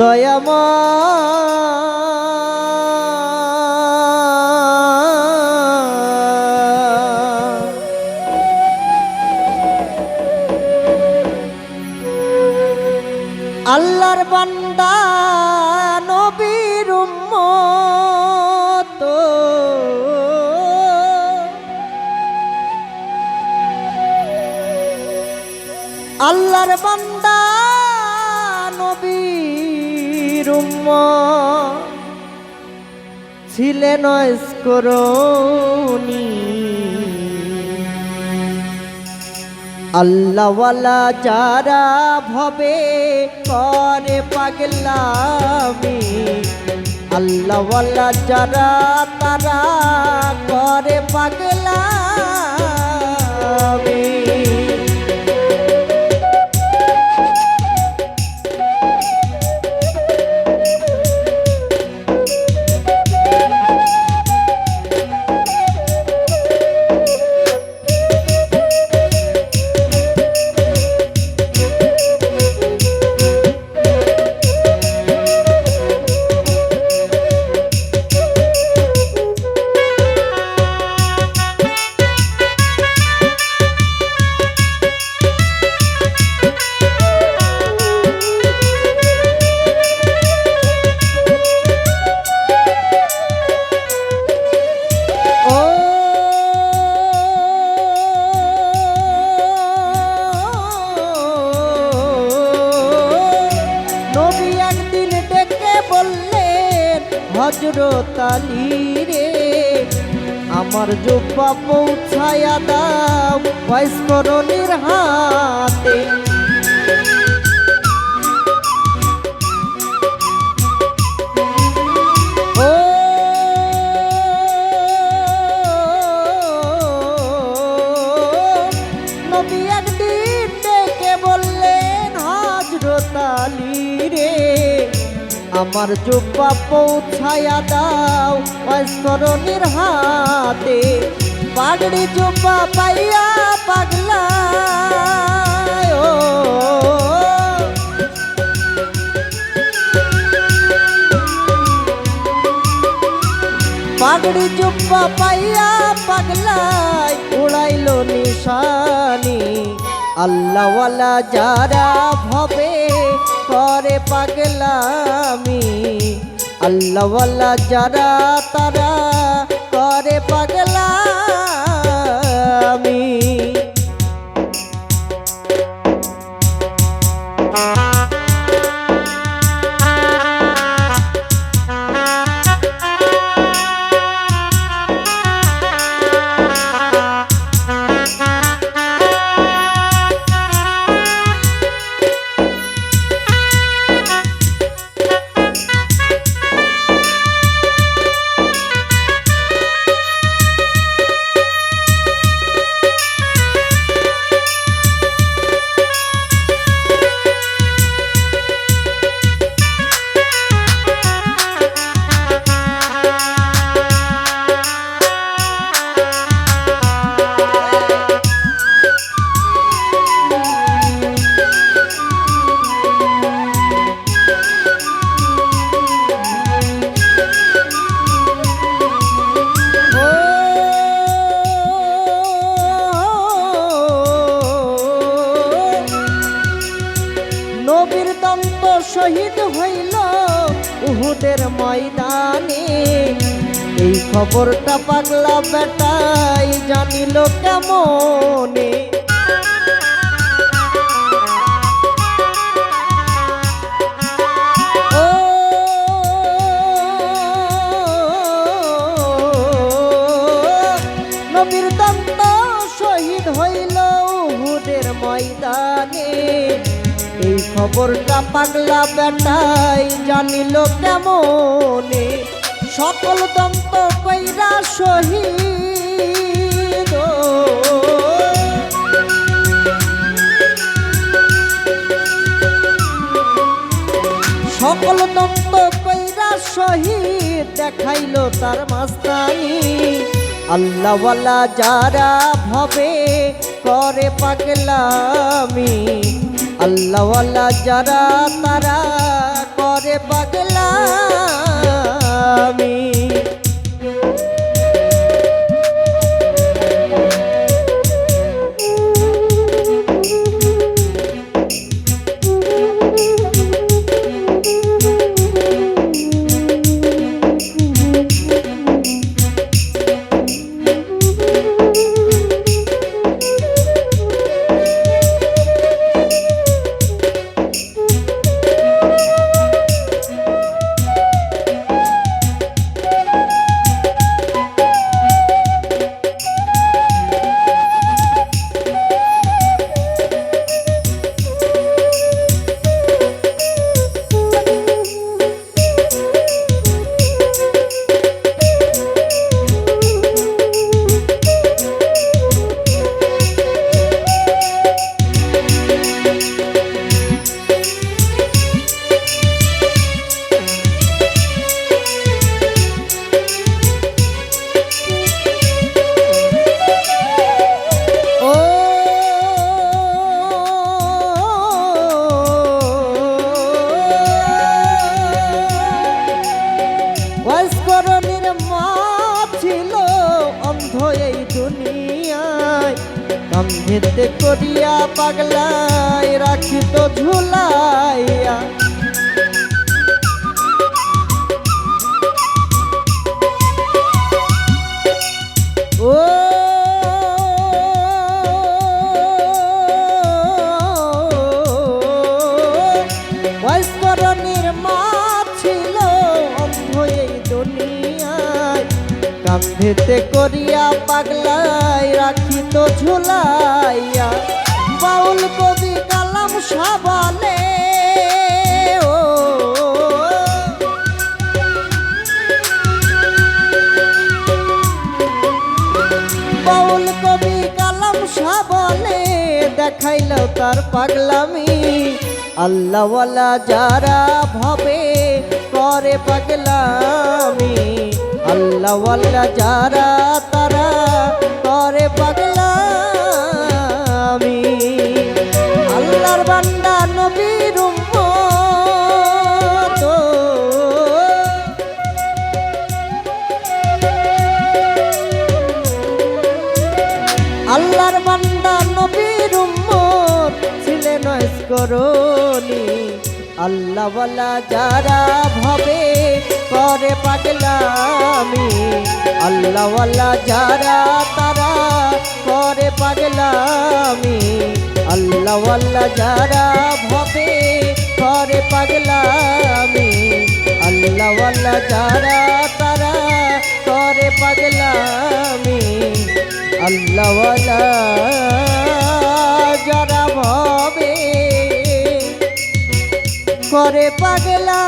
দয়াময়। আল্লাহর বান্দা, নবীর ছিলেন করণী আল্লাহওয়ালা যারা ভবে করে পাগলামি, আল্লাহওয়ালা যারা তারা করে পাগলামি। আলী রে। আমার জোপা পৌঁছায়া দাও বয়স্করণের হাতে। আমার জুব্বা পৌঁছায়া দাও বয়স্করণীর হাতে। পাগড়ি জুব্বা পাইয়া পাগলা পাগড়ি জুব্বা পাইয়া পাগলাই উড়াইল নিশানি। আল্লাহওয়ালা যারা ভবে করে পাগলামি। আল্লাহওয়ালা যারা তারা করে পাগলামি দন্ত শহীদ হইল উহুদের ময়দানে। এই খবরটা পাগলা বেটাই জানিল কেমনে? খবরটা পাগলা বেটাই জানিল কেমনে? সকল দন্ত কইরা শহীদ। সকল দন্ত কইরা শহীদ দেখাইল তার মাস্তানি। আল্লাহওয়ালা যারা ভবে করে পাগলামি আল্লাহওয়ালা যারা তারা করে পাগলামি ও কান্ধেতে করিয়া পাগলায় রাখিত ঝুলাইয়া কান্ধেতে করিয়া পাগলায় রাখিত ঝুলাইয়া, বাউল কবি কালাম সাবালে। বাউল কবি কালাম বলে দেখাইল তার পাগলামি। আল্লাহওয়ালা যারা ভাবে, করে পাগলামি। আল্লাহওয়ালা যারা তারা করে পাগলামি আল্লাহর বান্দা নবীর আল্লাহর বান্দা নবীর উম্মত ছিলেন করণি আল্লাহওয়ালা যারা ভাবে করে পাগলামি আল্লাহওয়ালা যারা তারা করে পাগলামি আল্লাহওয়ালা যারা ভাবে করে পাগলামি আল্লাহওয়ালা যারা তারা করে পাগলামি আল্লাহওয়ালা যারা ভাবে করে পাগলা